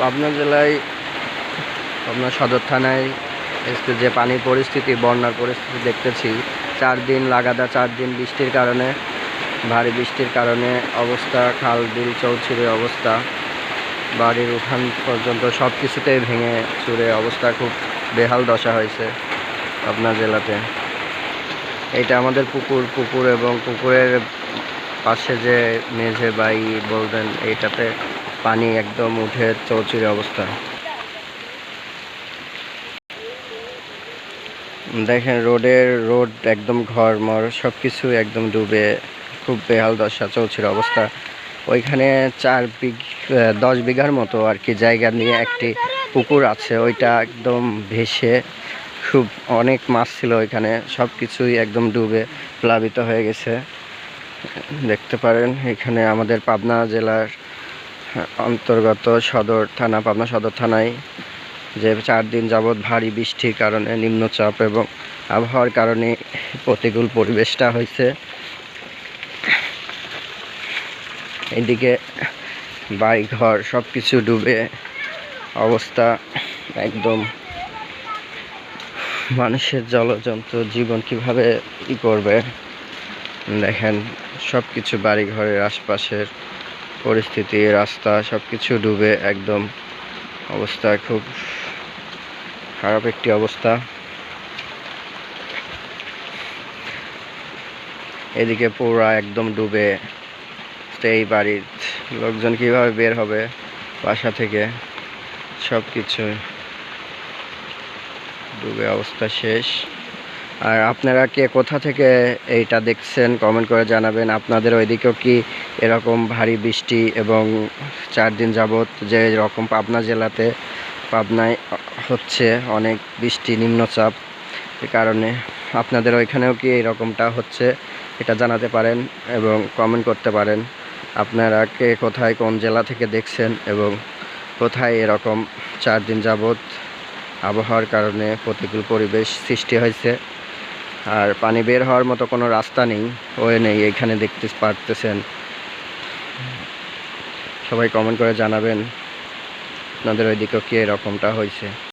পাবনা জেলায়, পাবনা সদর থানায় আজকে যে পানির পরিস্থিতি, বন্যার পরিস্থিতি দেখতেছি, চার দিন লাগাতার চার দিন বৃষ্টির কারণে, ভারী বৃষ্টির কারণে অবস্থা, খাল, বিল, চৌচুরি অবস্থা, বাড়ির উঠান পর্যন্ত সব কিছুতেই ভেঙে চুরে অবস্থা খুব বেহাল দশা হয়েছে পাবনা জেলাতে। এটা আমাদের পুকুর পুকুর এবং পুকুরের পাশে যে মেঝে বাই বলবেন এইটাতে পানি একদম উঠে চৌচুরি অবস্থা। দেখেন রোডের, রোড একদম ঘরমর সব কিছু একদম ডুবে, খুব বেহাল দশা, চৌচির অবস্থা। ওইখানে চার বিঘ দশ বিঘার মতো আর কি জায়গা নিয়ে একটি পুকুর আছে, ওইটা একদম ভেসে খুব অনেক মাছ ছিল ওইখানে সব কিছুই একদম ডুবে, প্লাবিত হয়ে গেছে। দেখতে পারেন, এখানে আমাদের পাবনা জেলার অন্তর্গত সদর থানা, পাবনা সদর থানায় যে চার দিন যাবৎ ভারী বৃষ্টির কারণে নিম্নচাপ এবং আবহাওয়ার কারণে প্রতিকূল পরিবেশটা হয়েছে। এদিকে বাড়ি ঘর সব কিছু ডুবে অবস্থা একদম। মানুষের জলজন্ত জীবন কীভাবে ই করবে? দেখেন সব কিছু বাড়ি ঘরের আশপাশের পরিস্থিতি, রাস্তা সব কিছু ডুবে একদম অবস্থা খুব খারাপ একটি অবস্থা। এদিকে পুরা একদম ডুবে। এই বাড়ির লোকজন কীভাবে বের হবে বাসা থেকে? সব কিছু ডুবে, অবস্থা শেষ। আর আপনারা কে কোথা থেকে এইটা দেখছেন কমেন্ট করে জানাবেন। আপনাদের ওইদিকেও কি এরকম ভারী বৃষ্টি এবং চার দিন যাবৎ যে রকম পাবনা জেলাতে, পাবনায় হচ্ছে অনেক বৃষ্টি, নিম্নচাপ এ কারণে আপনাদের ওইখানেও কি এরকমটা হচ্ছে এটা জানাতে পারেন এবং কমেন্ট করতে পারেন। আপনারা কে কোথায় কোন জেলা থেকে দেখছেন এবং কোথায় এরকম চার দিন যাবৎ আবহাওয়ার কারণে প্রতিকূল পরিবেশ সৃষ্টি হয়েছে। আর পানি বের হওয়ার মতো কোনো রাস্তা নেই, ওয়ে নেই এখানে দেখতে পারতেছেন। সবাই কমেন্ট করে জানাবেন, আপনাদের ওইদিকেও কি এরকমটা হয়েছে?